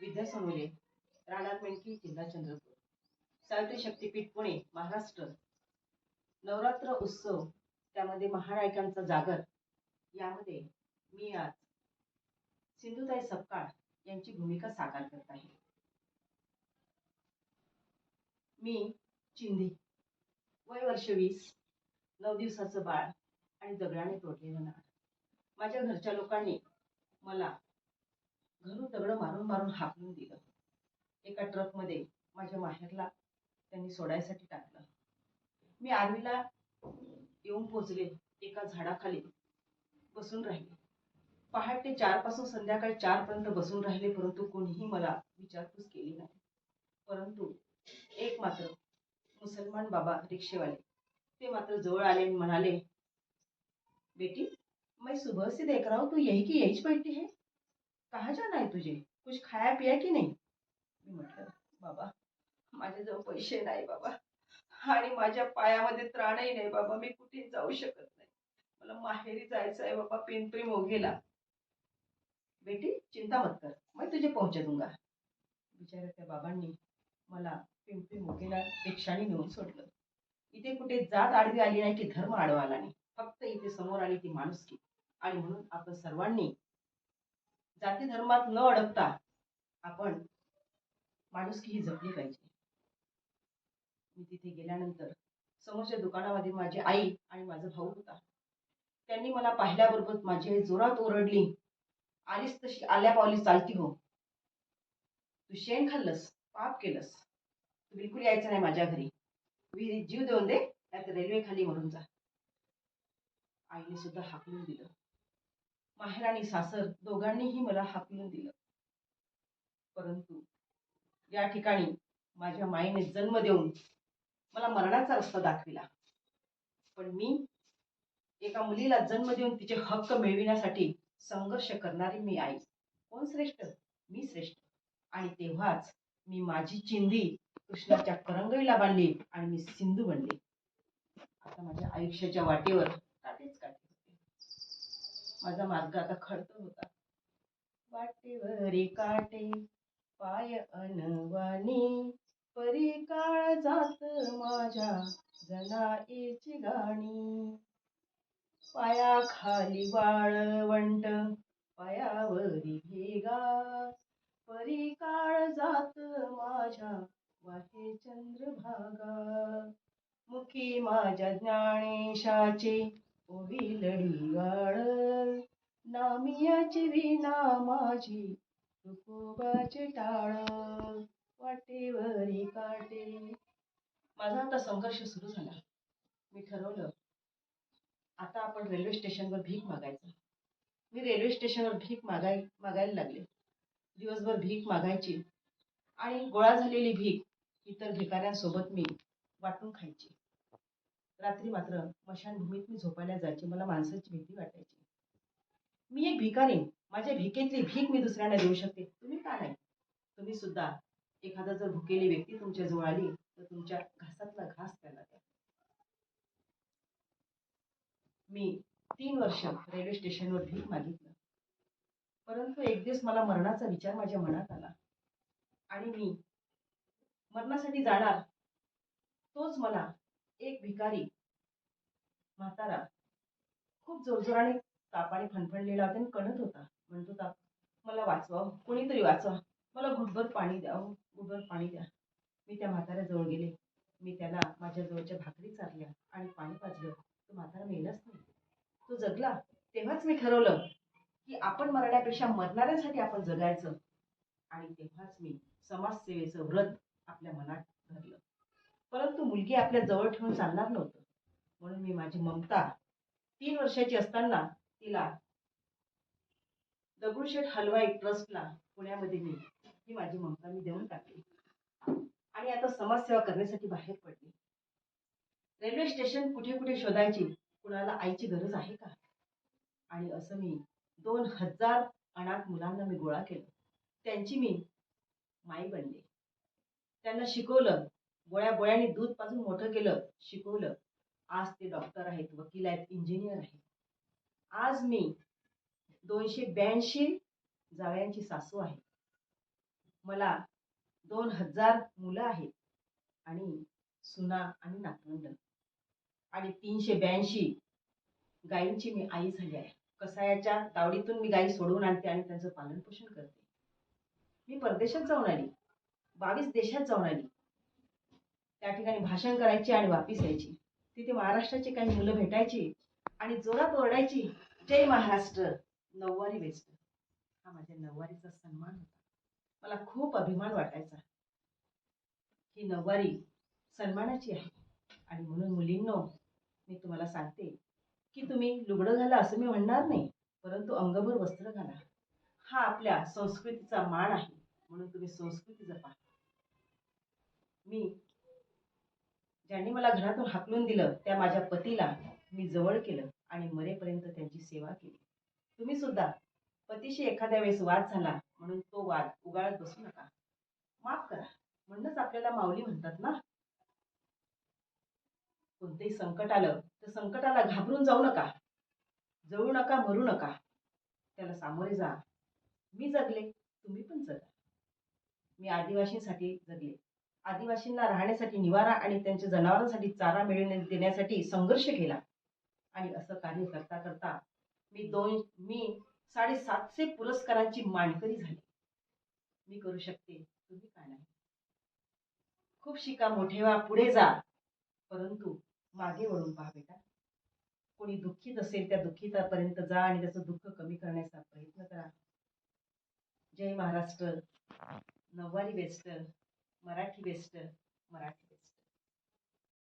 विद्या सोनवले राहणार मेणकी जिल्हा चंद्रपूर. सावित्री शक्तीपीठ पुणे महाराष्ट्र. नवरात्र उत्सव त्यामध्ये महानायकांचा जागर. यामध्ये मी आज सिंधुताई सपकाळ यांची भूमिका साकार करत आहे. मी चिंधी. वय वर्ष वीस नऊ दिवसाचं बाळ आणि दगडाने तोडलेलं नाळ माझ्या घरच्या लोकांनी मला घरून दगडं मारून मारून हाकलून दिलं. एका ट्रकमध्ये माझ्या माहेरला त्यांनी सोडायसाठी टाकलं. मी आर्वीला येऊन पोचले. एका झाडाखाली बसून राहिले. पहाटे चारपासून संध्याकाळी चार पर्यंत बसून राहिले परंतु कोणीही मला विचारपूस केली नाही. परंतु एक मात्र मुसलमान बाबा रिक्षेवाले ते मात्र जवळ आले आणि म्हणाले बेटी मैं सुबह से देख रहा हूँ तू यही की यहीच बैठी है? कहा जाना है तुझे? कुछ खाया पिया की नाही? मी म्हटलं बाबा माझ्याजवळ पैसे नाही बाबा. आणि माझ्या पायामध्ये त्राणही नाही बाबा. मी कुठे जाऊ शकत नाही. मला माहेरी जायचं आहे बाबा पिंपरी मोघेला. बेटी चिंता मत कर. मी तुझे पोहोच दूंगा बिचाऱ्या त्या बाबांनी मला पिंपरी मोघेला रिक्षाने नेऊन सोडलं. इथे कुठे जात आडवी आली नाही की धर्म आडवा आला नाही. फक्त इथे समोर आली ती माणुसकी. आणि म्हणून आपण सर्वांनी जाती धर्मात न अडकता आपण माणुसकी ही जपली पाहिजे. मी तिथे गेल्यानंतर समोरच्या दुकानामध्ये माझी आई आणि माझा भाऊ होता. त्यांनी मला पाहिल्याबरोबर माझी आई जोरात ओरडली. आलीस तशी आल्या पावली चालती हो. तू शेण खाल्लंस पाप केलंस. तू बिलकुल यायचं नाही माझ्या घरी. विहिरीत जीव देऊन दे त्यात रेल्वे खाली म्हणून जा. आईने सुद्धा हाकलून दिलं. माहेर आणि सासर दोघांनीही मला हाकलून दिलं. परंतु या ठिकाणी माझ्या माईने जन्म देऊन मला मरणाचा रस्ता दाखविला. पण मी एका मुलीला जन्म देऊन तिचे हक्क मिळविण्यासाठी संघर्ष करणारी मी आई. कोण श्रेष्ठ? मी श्रेष्ठ. आणि तेव्हाच मी माझी चिंधी कृष्णाच्या करंगळीला बांधली आणि मी सिंधू बनले. आता माझ्या आयुष्याच्या वाटेवर माझा मार्ग आता खडतर होता. वाटेवरी काटे पाय अनवानी परी काळ जात माझ्या जनाईची गाणी. पाया खाली वाळवंट पायावरी भेगा परी काळ जात माझ्या वाहे चंद्रभागा. मुखी माझ्या ज्ञानेशाची ज्ञानेशाचे लढी गाळ नामियाची विना माझी. तुकोबाचे टाळ वाटेवरी काटे. माझा आता संघर्ष सुरू झाला. मी ठरवलं आता आपण रेल्वे स्टेशनवर भीक मागायचं. मी रेल्वे स्टेशनवर भीक मागाय मागायला लागले. दिवसभर भीक मागायची आणि गोळा झालेली भीक इतर भिकाऱ्यांसोबत मी वाटून खायची. रात्री मात्र मशानभूमीत मी झोपायला जायची. मला माणसाची भीती वाटायची. मी एक भिकारी माझ्या भिकेतली भीक मी दुसऱ्यांना देऊ शकते. तुम्ही का नाही? तुम्ही सुद्धा एखादा जर भुकेली व्यक्ती तुमच्या जवळ आली तर तुमच्या घासातला घास त्याला द्या. मी तीन वर्ष रेल्वे स्टेशनवर भीक मागितलं. परंतु एक दिवस मला मरणाचा विचार माझ्या मनात आला. आणि मी मरणासाठी जाणार तोच मला एक भिकारी म्हातारा खूप जोरजोराने तापाने फणफणलेला होता आणि कणत होता. म्हणतो ताप मला वाचवा हो, कोणीतरी वाचवा. मला घुटभर पाणी द्या हो, घुटभर पाणी द्या. मी त्या म्हाताऱ्याजवळ गेले. मी त्याला माझ्या जवळच्या भाकरी चारल्या आणि पाणी पाजलं. तो म्हातारा मेलाच नाही. तो जगला. तेव्हाच मी ठरवलं की आपण मरण्यापेक्षा मरणाऱ्यांसाठी आपण जगायचं. आणि तेव्हाच मी समाजसेवेचं व्रत आपल्या मनात धरलं. परंतु मुलगी आपल्या जवळ ठेवून चालणार नव्हतं. म्हणून मी माझी ममता तीन वर्षाची असताना तिला. दगडूशेठ हलवाई ट्रस्टला पुण्यामध्ये मी ही माझी ममता मी देऊन टाकली. आणि आता समाजसेवा करण्यासाठी बाहेर पडली. रेल्वे स्टेशन कुठे कुठे शोधायची कुणाला आईची गरज आहे का? आणि असं मी दोन हजार अनाथ मुलांना मी गोळा केलं. त्यांची मी माई बनले. त्यांना शिकवलं गोळ्या गोळ्याने दूधपासून मोठं केलं शिकवलं. आज ते डॉक्टर आहेत वकील आहेत इंजिनियर आहेत. आज मी दोनशे ब्याऐंशी जावयांची सासू आहे. मला दोन हजार मुलं आहेत आणि सुना आणि नातवंड. आणि तीनशे ब्याऐंशी गायींची मी आई झाली आहे. कसायाच्या तावडीतून मी गायी सोडवून आणते आणि त्यांचं पालनपोषण करते. मी परदेशात जाऊन आली. बावीस देशात जाऊन आली. त्या ठिकाणी भाषण करायची आणि वापिस यायची. तिथे महाराष्ट्राची काही मुलं भेटायची. आणि जोरात ओरडायची जय महाराष्ट्र नऊवारी वेस्ट हा माझ्या नऊवारीचा सन्मान होता. मला खूप अभिमान वाटायचा ही नऊवारी सन्मानाची आहे. आणि म्हणून मुलींनो मी तुम्हाला सांगते की तुम्ही लुगडं घाला असं मी म्हणणार नाही परंतु अंगभर वस्त्र घाला. हा आपल्या संस्कृतीचा मान आहे म्हणून तुम्ही संस्कृती जपा. मी ज्यांनी मला घरातून हाकलून दिलं त्या माझ्या पतीला मी जवळ केलं आणि मरेपर्यंत त्यांची सेवा केली. तुम्ही सुद्धा पतीशी एखाद्या वेळेस वाद झाला म्हणून तो वाद उगाळत बसू नका. माफ करा. म्हणूनच आपल्याला माऊली म्हणतात ना. कोणतंही संकट आलं तर संकटाला घाबरून जाऊ नका. जळू नका मरू नका. त्याला सामोरे जा. मी जगले तुम्ही पण जगा. मी आदिवासींसाठी जगले. आदिवासींना राहण्यासाठी निवारा आणि त्यांच्या जनावरांसाठी चारा मिळवण्या देण्यासाठी संघर्ष केला. आणि असं कार्य करता करता मी दोन मी साडेसातशे पुरस्कारांची मानकरी झाली. मी करू शकते. तुम्ही काय नाही? खूप शिका मोठे व्हा पुढे जा. परंतु मागे वळून पहा बेटा. कोणी दुःखीत असेल त्या दुःखीतापर्यंत जा आणि त्याचं दुःख कमी करण्याचा प्रयत्न करा. जय महाराष्ट्र. नववारी वेस्टर मराठी वेस्टर मराठी